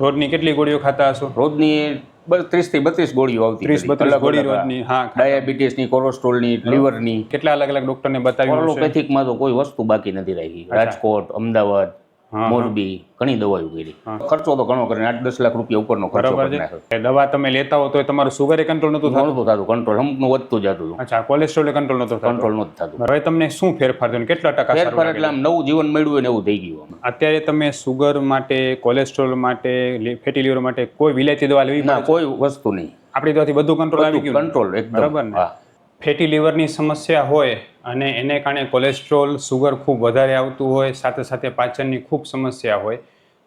રોજની કેટલી ગોળીઓ ખાતા હશો? રોજની ત્રીસથી બત્રીસ ગોળીઓ આવતી ત્રીસ. બત્રીસ ગોળી. રોજની હા ડાયાબિટીસની કોલેસ્ટ્રોલની લીવરની. કેટલા અલગ અલગ ડોક્ટરને બતાવ્યું હશે? ઓલોપેથિકમાં તો કોઈ વસ્તુ બાકી નથી રાખી. રાજકોટ અમદાવાદ મોરબી ઘણી દવાઓ કરી. ખર્ચો તો ઘણો કરીને આઠ દસ લાખ રૂપિયા ઉપરનો ખર્ચો દવા તમે લેતા હો તો તમારું સુગર કંટ્રોલ નતું થતું? થતું કંટ્રોલ અમુકનું વધતું જતું અચ્છા કોલેસ્ટ્રોલ કંટ્રોલ નતું કંટ્રોલ નતું થતું. હવે તમને શું ફેરફાર થયો કેટલા ટકા ફેરફાર એટલે આમ નવું જીવન મળ્યું ને એવું થઈ ગયું અત્યારે તમે સુગર માટે કોલેસ્ટ્રોલ માટે ફેટી લીવર માટે કોઈ વિલાયતી દવા લેવી ના કોઈ વસ્તુ નહીં. આપણી દવાથી બધું કંટ્રોલ આવી ગયું કંટ્રોલ એકદમ. બરાબર ને? ફેટી લીવરની સમસ્યા હોય અને એને કારણે કોલેસ્ટ્રોલ, સુગર ખૂબ વધારે આવતું હોય, સાથે સાથે પાચનની ખૂબ સમસ્યા હોય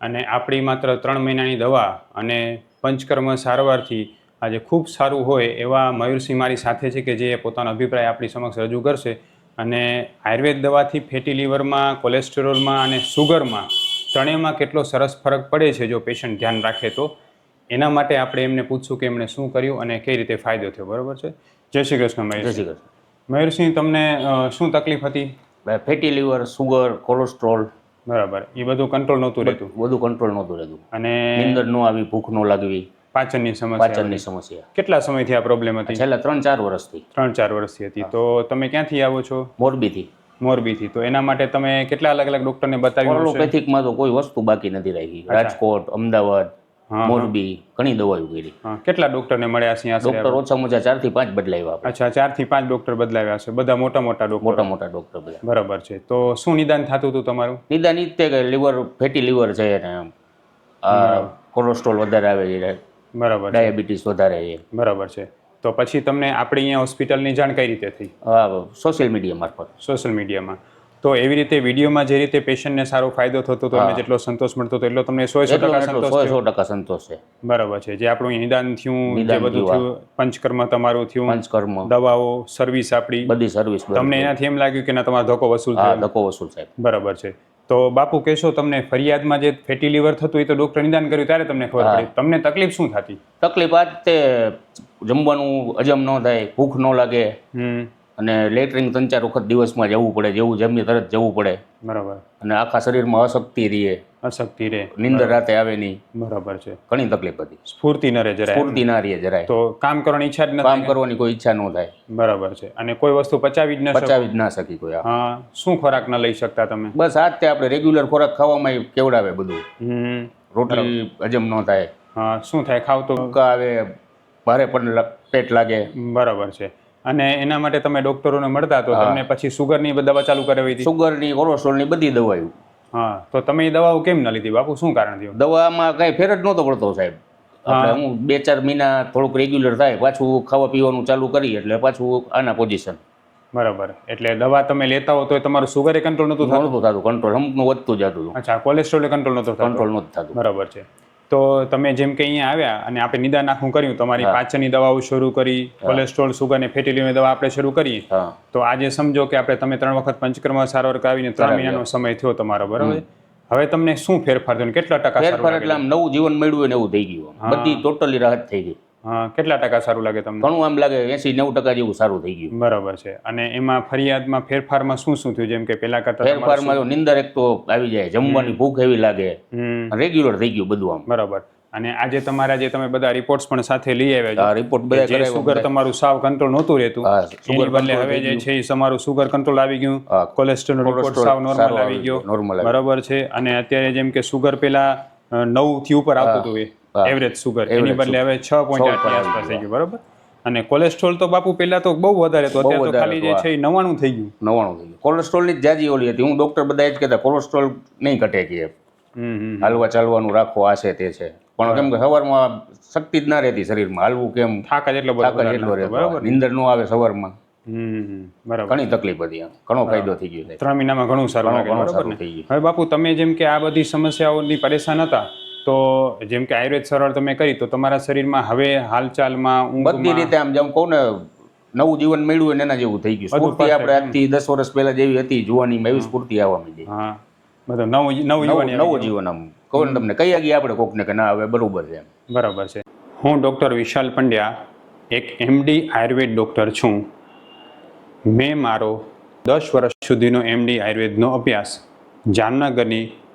અને આપણી માત્ર ત્રણ મહિનાની દવા અને પંચકર્મ સારવારથી આજે ખૂબ સારું હોય એવા મયુરસિંહ મારી સાથે છે કે જે પોતાનો અભિપ્રાય આપણી સમક્ષ રજૂ કરશે. અને આયુર્વેદ દવાથી ફેટી લીવરમાં, કોલેસ્ટ્રોલમાં અને સુગરમાં ત્રણેયમાં કેટલો સરસ ફરક પડે છે જો પેશન્ટ ધ્યાન રાખે તો? એના માટે આપણે એમને પૂછશું કે એમણે શું કર્યું અને કઈ રીતે ફાયદો થયો, બરાબર છે? જય શ્રી કૃષ્ણ જય મહેશ શ્રી કૃષ્ણ. મયુરસિંહ તમને શું તકલીફ હતી? Fatty liver sugar cholesterol. બરાબર. એ બધું કંટ્રોલ નહોતું રહેતું. બધું કંટ્રોલ નહોતું રહેતું. અને નીંદર ન આવી ભૂખ ન લાગવી. પાચનની સમસ્યા પાચનની સમસ્યા. કેટલા સમયથી આ પ્રોબ્લેમ હતી? છેલ્લા ત્રણ ચાર વર્ષથી. ત્રણ ચાર વર્ષથી હતી. તો તમે ક્યાંથી આવો છો? મોરબીથી. મોરબીથી. તો એના માટે તમે કેટલા અલગ અલગ ડોક્ટરને બતાવ્યું એલોપેથિકમાં ઓલોપેથિકમાં તો કોઈ વસ્તુ બાકી નથી રાખી. રાજકોટ અમદાવાદ મોરબી ઘણી દવાઓ કરી. હા, કેટલા ડોક્ટરને મળ્યા છે ડોક્ટર ઓછામાં ઓછા ચારથી પાંચ બદલાવ્યા અચ્છા ચારથી પાંચ ડોક્ટર બદલાવ્યા છે. બધા મોટા મોટા ડોક્ટર. મોટા મોટા ડોક્ટર બધા બરાબર છે. તો શું નિદાન થતું હતું તમારું? નિદાન ઈ તે લીવર ફેટી લીવર છે ને કોલેસ્ટ્રોલ વધારે આવે છે બરાબર ડાયાબિટીસ વધારે છે. બરાબર છે. તો પછી તમને આપણી અહીંયા હોસ્પિટલની જાણ કઈ રીતે થઈ? હા સોશિયલ મીડિયા મારફત. સોશિયલ મીડિયામાં. તો એવી રીતે વિડીયોમાં જે રીતે પેશન્ટને સારો ફાયદો થતો હતો અને જેટલો સંતોષ મળતો હતો એટલો તમને સો સો ટકા સંતોષ સો ટકા સંતોષ છે. બરાબર છે. જે આપણું નિદાન થયું જે બધું થયું, પંચકર્મ તમારું થયું પંચકર્મ. દવાઓ સર્વિસ આપણી. બધી સર્વિસ તમને એનાથી એમ લાગ્યું કે ના તમારો ધક્કો વસૂલ થયો. ધક્કો વસૂલ સાહેબ. બરાબર છે. તો બાપુ કહેશો તમને ફરિયાદમાં જે ફેટી લીવર થતું એ તો ડોક્ટર નિદાન કર્યું ત્યારે તમને ખબર પડી. તમને તકલીફ શું થતી? તકલીફ આ તે જમવાનું અજમ ન થાય ભૂખ ન લાગે. અને લેટરિંગ ત્રણ ચાર વખત દિવસમાં જવું પડે જેવું જમીએ તરત જવું પડે. બરાબર. અને આખા શરીરમાં અશક્તિ રહે. અશક્તિ રહે. નિંદર રાતે આવે નહીં. બરાબર છે. ઘણી તકલીફ હતી. સ્ફૂર્તિ ન રહે જરાય. સ્ફૂર્તિ ના રહે જરાય. તો કામ કરવાની ઈચ્છા જ ન કામ કરવાની કોઈ ઈચ્છા ન થાય. બરાબર છે. અને કોઈ વસ્તુ પચાવી જ ન પચાવી જ ના શકી કોઈ હા. શું ખોરાક ન લઈ શકતા તમે? બસ આ જ તે આપણે રેગ્યુલર ખોરાક ખાવામાં કેવડાવે બધું. રોટલી હજમ ન થાય. હા. શું થાય? ખાવ તો? આવે ભારે પણ પેટ લાગે. બરાબર છે. અને એના માટે તમે ડોક્ટરોને મળતા તો તમને પછી સુગરની દવા ચાલુ કરાવી હતી? સુગરની કોલેસ્ટ્રોલની બધી દવાઓ. હા તો તમે એ દવાઓ કેમ ન લીધી બાપુ? શું કારણ થયું? દવામાં કાંઈ ફેર જ નહોતો પડતો સાહેબ. હું. બે ચાર મહિના થોડુંક રેગ્યુલર થાય પાછું ખાવા પીવાનું ચાલુ કરી એટલે પાછું આના પોઝિશન બરાબર. એટલે દવા તમે લેતા હો તો તમારું સુગર એ કંટ્રોલ થતું નહોતું થતું? કંટ્રોલ અમુકનું વધતું જતું અચ્છા કોલેસ્ટ્રોલ કંટ્રોલ નહોતું કંટ્રોલ નહોતું થતું. બરાબર છે. તો તમે જેમ કે અહીંયા આવ્યા અને આપણે નિદાન આખું કર્યું તમારી પાચનની દવાઓ શરૂ કરી કોલેસ્ટ્રોલ સુગર અને ફેટી લીવરની દવા આપણે શરૂ કરી. તો આજે સમજો કે આપણે તમે ત્રણ વખત પંચકર્મ સારવાર કરાવીને ત્રણ મહિનાનો સમય થયો તમારો બરાબર? હવે તમને શું ફેરફાર થયો કેટલા ટકા ફેરફાર એટલે આમ નવું જીવન મળ્યું ને એવું થઈ ગયું બધી ટોટલી રાહત થઈ ગઈ. હા કેટલા ટકા સારું લાગે તમને? ઘણું આમ લાગે એસી નેવું ટકા જેવું સારું થઈ ગયું. બરાબર છે. અને એમાં ફરિયાદમાં ફેરફારમાં શું શું થયું? જેમ કે પેલા કરતા ફેરફારમાં નીંદર એક તો આવી જાય જમવાની ભૂખ એવી લાગે. રેગ્યુલર થઈ ગયું બધું આમ. બરાબર. અને આજે તમારા જે તમે બધા રિપોર્ટ્સ પણ સાથે લઈ આવ્યા છે રિપોર્ટ બધા જે સુગર તમારું સાવ કંટ્રોલ નહોતું રહેતું સુગર બદલે હવે જે છે એ તમારું સુગર કંટ્રોલ આવી ગયું. કોલેસ્ટ્રોલ રિપોર્ટ સાવ નોર્મલ આવી ગયો. બરાબર છે. અને અત્યારે જેમ કે સુગર પેલા નવથી ઉપર આવતું હતું એ. એવરેજ સુગર એની બદલે હવે છ પોઈન્ટ આઠની આસપાસ થઈ ગયું બરોબર? અને કોલેસ્ટ્રોલ તો બાપુ પેલા તો બહુ વધારે તો અત્યારે તો ખાલી જે છે એ નવાણું થઈ ગયું. નવાણું થઈ ગયું. કોલેસ્ટ્રોલની જ જાજી ઓલી હતી. હું ડૉક્ટર બધા જ કહેતા કોલેસ્ટ્રોલ નહીં ઘટે કે. હાલવા ચાલવાનું રાખો આ છે તે છે. પણ કેમ કે સવારમાં શક્તિ જ ના રહેતી શરીરમાં. હાલવું કેમ? થાક જ એટલો થાક એટલો રહેતો. નીંદર ન આવે સવારમાં. બરાબર. ઘણી તકલીફ હતી ઘણો ફાયદો થઈ ગયો ત્રણ મહિનામાં ઘણું સારું ઘણું સારું થઈ ગયું. હવે બાપુ તમે જેમ કે આ બધી સમસ્યાઓની પરેશાન હતા તો જેમ કે આયુર્વેદ સરળ તમે કરી તો તમારા શરીરમાં હવે હાલચાલમાં બધી રીતે આમ જેમ કહું ને નવું જીવન મળ્યું હોય ને એના જેવું થઈ ગયું. સ્ફૂર્તિ આપણે આજથી દસ વર્ષ પહેલા જેવી હતી જુવાનીમાં એવી સ્ફૂર્તિ આવવા માંડી. હા. બધું નવું નવું નવું નવું જીવન આમ. કહું ને તમને કહી ગયા આપણે કોકને કે ના હવે બરોબર છે બરાબર છે. હું ડૉક્ટર વિશાલ પંડ્યા એક એમડી આયુર્વેદ ડૉક્ટર છું. મેં મારો દસ વર્ષ સુધીનો એમડી આયુર્વેદનો અભ્યાસ જામનગરની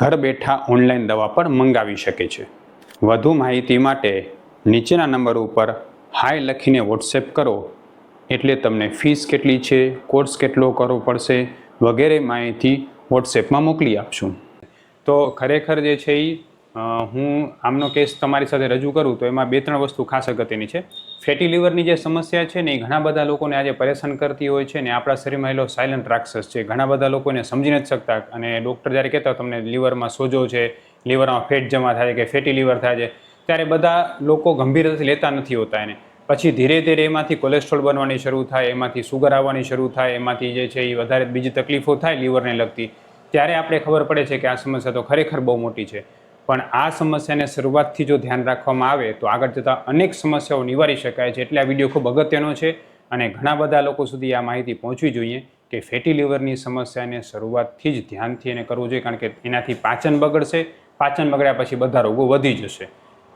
ઘર બેઠા ઓનલાઈન દવા પણ મંગાવી શકે છે. વધુ માહિતી માટે નીચેના નંબર ઉપર હાય લખીને વોટ્સએપ કરો. એટલે તમને ફીસ કેટલી છે કોર્સ કેટલો કરવો પડશે વગેરે માહિતી વોટ્સએપમાં મોકલી આપશું. તો ખરેખર જે છે એ હું આમનો કેસ તમારી સાથે રજૂ કરું તો એમાં બે ત્રણ વસ્તુ ખાસ અગત્યની છે. ફેટી લીવરની જે સમસ્યા છે ને એ ઘણા બધા લોકોને આજે પરેશાન કરતી હોય છે ને આપણા શરીરમાં એલો સાયલન્ટ રાક્ષસ છે. ઘણા બધા લોકો એને સમજી નથી શકતા અને ડૉક્ટર જ્યારે કહેતા તમને લીવરમાં સોજો છે, લીવરમાં ફેટ જમા થાય કે ફેટી લીવર થાય છે, ત્યારે બધા લોકો ગંભીરતાથી લેતા નથી હોતા એને. પછી ધીરે ધીરે એમાંથી કોલેસ્ટ્રોલ બનવાની શરૂ થાય, એમાંથી સુગર આવવાની શરૂ થાય, એમાંથી જે છે એ વધારે બીજી તકલીફો થાય લીવરને લગતી. ત્યારે આપણે ખબર પડે છે કે આ સમસ્યા તો ખરેખર બહુ મોટી છે. પણ આ સમસ્યાને શરૂઆતથી જો ધ્યાન રાખવામાં આવે તો આગળ જતાં અનેક સમસ્યાઓ નિવારી શકાય છે. એટલે આ વીડિયો ખૂબ અગત્યનો છે અને ઘણા બધા લોકો સુધી આ માહિતી પહોંચવી જોઈએ કે ફેટી લીવરની સમસ્યાને શરૂઆતથી જ ધ્યાનથી એને કરવું જોઈએ કારણ કે એનાથી પાચન બગડશે પાચન બગડ્યા પછી બધા રોગો વધી જશે.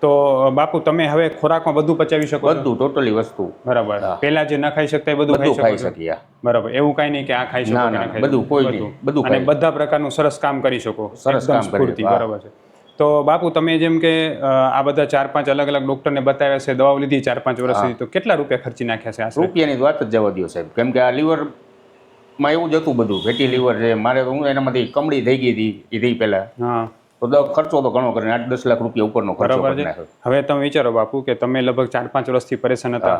તો બાપુ તમે હવે ખોરાકમાં બધું પચાવી શકો? બધું ટોટલી વસ્તુ. બરાબર. પેલા જે ન ખાઈ શકતા એ બધું ખાઈ ખાઈ શકીએ બરાબર. એવું કઈ નહીં કે આ ખાઈ શકો બધું, કોઈ બધું. અને બધા પ્રકારનું સરસ કામ કરી શકો. સરસ કામ. બરાબર છે. તો બાપુ તમે જેમ કે આ બધા ચાર પાંચ અલગ અલગ ડોક્ટરને બતાવ્યા છે દવાઓ લીધી ચાર પાંચ વર્ષ સુધી તો કેટલા રૂપિયા ખર્ચી નાખ્યા છે રૂપિયાની વાત જ જવા દો સાહેબ. કેમ કે આ લીવરમાં એવું જ હતું બધું. ફેટી લીવર છે મારે તો હું એનામાંથી કમળી થઈ ગઈ હતી એ થઈ પહેલા. હા. તો ખર્ચો તો ઘણો કરીને આઠ દસ લાખ રૂપિયા ઉપરનો ખર્ચો છે. હવે તમે વિચારો બાપુ કે તમે લગભગ ચાર પાંચ વર્ષથી પરેશાન હતા.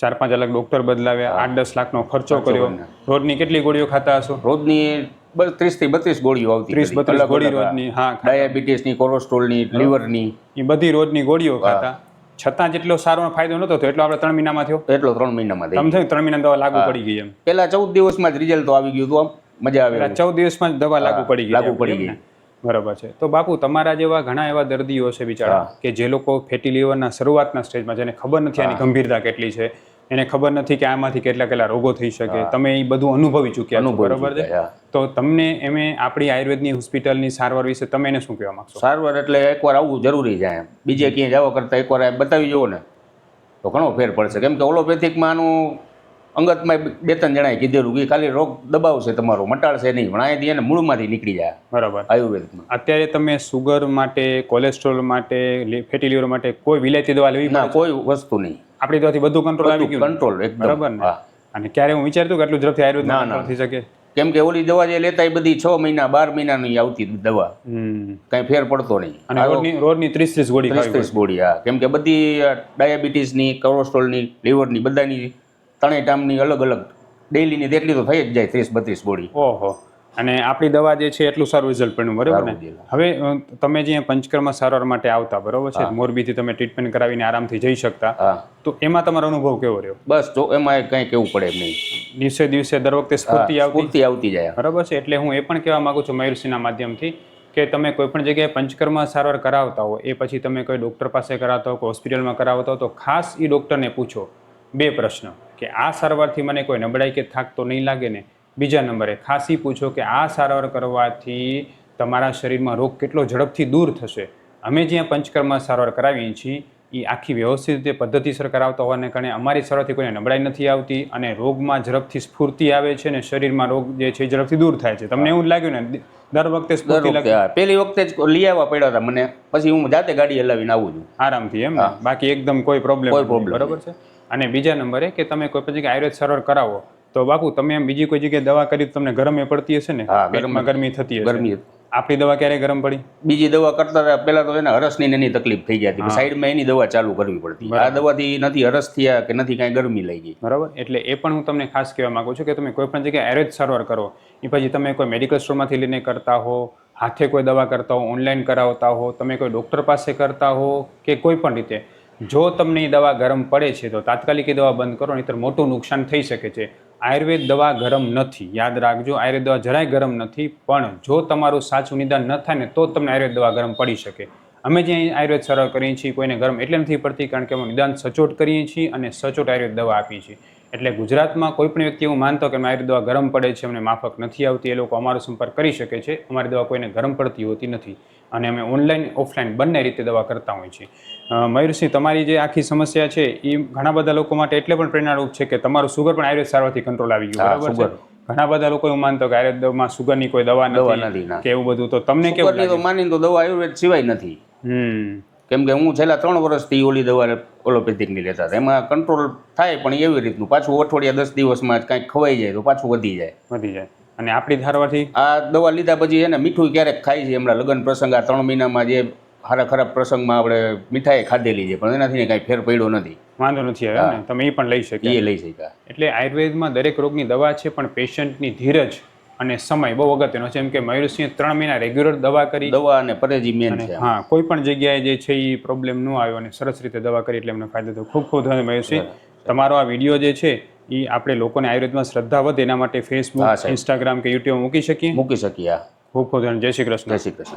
ચાર પાંચ અલગ ડોક્ટર બદલાવ્યા આઠ દસ લાખનો ખર્ચો કર્યો. રોજની કેટલી ગોળીઓ ખાતા હશો? રોજની ત્રીસથી બત્રીસ ગોળીઓ આવતી ત્રીસ બત્રીસ ગોળી. રોજની હા ડાયાબિટીસની કોલેસ્ટ્રોલની લીવરની. એ બધી રોજની ગોળીઓ ખાતા. છતાં જેટલો સારો ફાયદો નતો થયો એટલો આપણે ત્રણ મહિનામાં થયો. એટલો ત્રણ મહિનામાં થયો સમજાય ત્રણ મહિના દવા લાગુ પડી ગઈ એમ. પેલા ચૌદ દિવસમાં જ રિઝલ્ટ આવી ગયું હતું આમ. મજા આવે ચૌદ દિવસમાં જ દવા લાગુ પડી ગઈ લાગુ પડી ગઈ. બરાબર છે. તો બાપુ તમારા જેવા ઘણા એવા દર્દીઓ છે બિચારા કે જે લોકો ફેટી લીવરના શરૂઆતના સ્ટેજમાં જેને ખબર નથી આની ગંભીરતા કેટલી છે. એને ખબર નથી કે આમાંથી કેટલા કેટલા રોગો થઈ શકે. તમે એ બધું અનુભવી ચૂક્યા છો અનુભવી બરાબર છે? તો તમને એમે આપણી આયુર્વેદની હોસ્પિટલની સારવાર વિશે તમે એને શું કહેવા માંગશો? સારવાર એટલે એકવાર આવવું જરૂરી છે એમ. બીજે ક્યાંય જવા કરતાં એકવાર બતાવી જુઓ ને તો ઘણો ફેર પડશે. કેમ કે ઓલોપેથિકમાં આનું અંગતમાં બે ત્રણ જણાએ કીધેલું કે ખાલી રોગ દબાવશે તમારો મટાડશે નહીં. પણ અહીંયાથી એને મૂળમાંથી નીકળી જાય બરાબર. આયુર્વેદમાં. અત્યારે તમે સુગર માટે કોલેસ્ટ્રોલ માટે ફેટી લીવર માટે કોઈ વિલાયતી દવા લેવી ના કોઈ વસ્તુ નહીં. આપણી દવાથી બધું કંટ્રોલ આવી ગયું કંટ્રોલ એકદમ. બરાબર ને? અને ક્યારે હું વિચારતું કે આટલું ઝડપથી આયુર્વેદ ના, થઈ શકે? કેમ કે ઓલી દવા જે લેતા એ બધી છ મહિના બાર મહિનાની આવતી દવા. કઈ ફેર પડતો નહીં. અને રોજની ત્રીસ ત્રીસ ગોળી ત્રીસ ત્રીસ ગોળી હા. કેમ કે બધી ડાયાબિટીસની કોલેસ્ટ્રોલની લીવરની બધાની ત્રણેય ટાઈમની અલગ અલગ ડેઈલીની તેટલી તો થઈ જ જાય ત્રીસ બત્રીસ ગોળી. ઓહો. અને આપણી દવા જે છે એટલું સારું રિઝલ્ટ પડ્યું બરાબર ને? હવે તમે જે પંચકર્મ સારવાર માટે આવતા બરોબર છે? મોરબીથી તમે ટ્રીટમેન્ટ કરાવીને આરામથી જઈ શકતા. તો એમાં તમારો અનુભવ કેવો રહ્યો? બસ જો એમાં કંઈ કેવું પડે નહીં. દિવસે દિવસે દર વખતે સ્ફૂર્તિ આવતી? આવતી જાય. બરાબર છે? એટલે હું એ પણ કહેવા માંગુ છું મયુરસિંહના માધ્યમથી કે તમે કોઈ પણ જગ્યાએ પંચકર્મ સારવાર કરાવતા હો એ પછી તમે કોઈ ડૉક્ટર પાસે કરાવતા હો કોઈ હોસ્પિટલમાં કરાવતા હો તો ખાસ એ ડૉક્ટરને પૂછો બે પ્રશ્ન. કે આ સારવારથી મને કોઈ નબળાઈ કે થાક તો નહીં લાગે ને? બીજા નંબરે ખાંસી પૂછો કે આ સારવાર કરવાથી તમારા શરીરમાં રોગ કેટલો ઝડપથી દૂર થશે? અમે જ્યાં પંચકર્મ સારવાર કરાવીએ છીએ એ આખી વ્યવસ્થિત રીતે પદ્ધતિસર કરાવતા હોવાને કારણે અમારી સારવારથી કોઈને નબળાઈ નથી આવતી અને રોગમાં ઝડપથી સ્ફૂર્તિ આવે છે અને શરીરમાં રોગ જે છે એ ઝડપથી દૂર થાય છે. તમને એવું જ લાગ્યું ને? દર વખતે સ્ફૂર્તિ લાગે? પેલી વખતે જ લઈ આવવા પડ્યા હતા મને. પછી હું જાતે ગાડી હલાવીને આવું છું. આરામથી એમ બાકી એકદમ કોઈ પ્રોબ્લેમ બરાબર છે? અને બીજા નંબરે કે તમે કોઈ પણ જગ્યાએ આયુર્વેદ સારવાર કરાવો તો બાપુ તમે એમ બીજી કોઈ જગ્યાએ દવા કરી તમને ગરમ એ પડતી હશે ને? પેટમાં ગરમી થતી હશે. ગરમી. આપણી દવા ક્યારે ગરમ પડી? બીજી દવા કરતા પહેલા તો એને હરસની એની તકલીફ થઈ જતી. સાઈડમાં એની દવા ચાલુ કરવી પડતી. આ દવાથી નથી હરસ થયા કે નથી કાંઈ ગરમી લઈ ગઈ બરાબર. એટલે એ પણ હું તમને ખાસ કહેવા માંગુ છું કે તમે કોઈ પણ જગ્યાએ આયુર્વેદ સારવાર કરો. એ પછી તમે કોઈ મેડિકલ સ્ટોરમાંથી લઈને કરતા હો હાથે કોઈ દવા કરતા હો ઓનલાઈન કરાવતા હો તમે કોઈ ડૉક્ટર પાસે કરતા હો કે કોઈ પણ રીતે જો તમને એ દવા ગરમ પડે છે તો તાત્કાલિક એ દવા બંધ કરો નહીતર મોટું નુકસાન થઈ શકે છે. આયુર્વેદ દવા ગરમ નથી. યાદ રાખજો, આયુર્વેદ દવા જરાય ગરમ નથી, પણ જો તમારું સાચું નિદાન ન થાય ને તો તમને આયુર્વેદ દવા ગરમ પડી શકે. અમે જે આયુર્વેદ સરળ કરીએ છીએ, કોઈને ગરમ એટલે નથી પડતી, કારણ કે અમે નિદાન સચોટ કરીએ છીએ અને સચોટ આયુર્વેદ દવા આપીએ છીએ. એટલે ગુજરાતમાં કોઈ પણ વ્યક્તિ એવું માનતો કે આયુર્વેદ દવા ગરમ પડે છે, અમને માફક નથી આવતી, એ લોકો અમારો સંપર્ક કરી શકે છે. અમારી દવા કોઈને ગરમ પડતી હોતી નથી. અને અમે ઓનલાઈન ઓફલાઈન બંને રીતે દવા કરતા હોઈએ છીએ. મયુરસિંહ તમારી જે આખી સમસ્યા છે એ ઘણા બધા લોકો માટે એટલે પણ પ્રેરણારૂપ છે કે તમારું સુગર પણ આયુર્વેદ સારવારથી કંટ્રોલ આવી ગયું બરાબર છે? ઘણા બધા લોકો એવું માનતો કે આયુર્વેદમાં સુગરની કોઈ દવા નથી કે એવું બધું. તો તમને કેવું તો માની તો દવા આયુર્વેદ સિવાય નથી. હમ. કેમ કે હું છેલ્લા ત્રણ વર્ષથી ઓલી દવા ઓલોપેથિકની લેતા હતા. એમાં કંટ્રોલ થાય પણ એવી રીતનું. પાછું અઠવાડિયા દસ દિવસમાં જ કાંઈક ખવાઈ જાય તો પાછું વધી જાય. વધી જાય. અને આપણી ધારવાથી? આ દવા લીધા પછી એને મીઠું ક્યારેક ખાય છે હમણાં લગ્ન પ્રસંગ આ ત્રણ મહિનામાં જે સારા ખરાબ પ્રસંગમાં આપણે મીઠાઈ ખાધેલી છે પણ એનાથી કાંઈ ફેર પડ્યો નથી. વાંધો નથી આવ્યો ને તમે એ પણ લઈ શક્યા. એ લઈ શક્યા. એટલે આયુર્વેદમાં દરેક રોગની દવા છે પણ પેશન્ટની ધીરજ અને સમય બહુ અગત્યનો છે. એમ કે મયુરસિંહ ત્રણ મહિના રેગ્યુલર દવા કરી. દવા અને પરેજી મેન છે હા કોઈ પણ જગ્યાએ જે છે એ પ્રોબ્લેમ ન આવ્યો અને સરસ રીતે દવા કરી એટલે એમને ફાયદો થયો. ખૂબ ખૂબ ધન્યવાદ મયુરસિંહ તમારો આ વીડિયો જે છે એ આપણે લોકોને આયુર્વેદમાં શ્રદ્ધા વધે એના માટે ફેસબુક ઇન્સ્ટાગ્રામ કે યુટ્યુબ મૂકી શકીએ? મૂકી શકીએ ખૂબ ખૂબ જય શ્રી કૃષ્ણ. જય શ્રી કૃષ્ણ.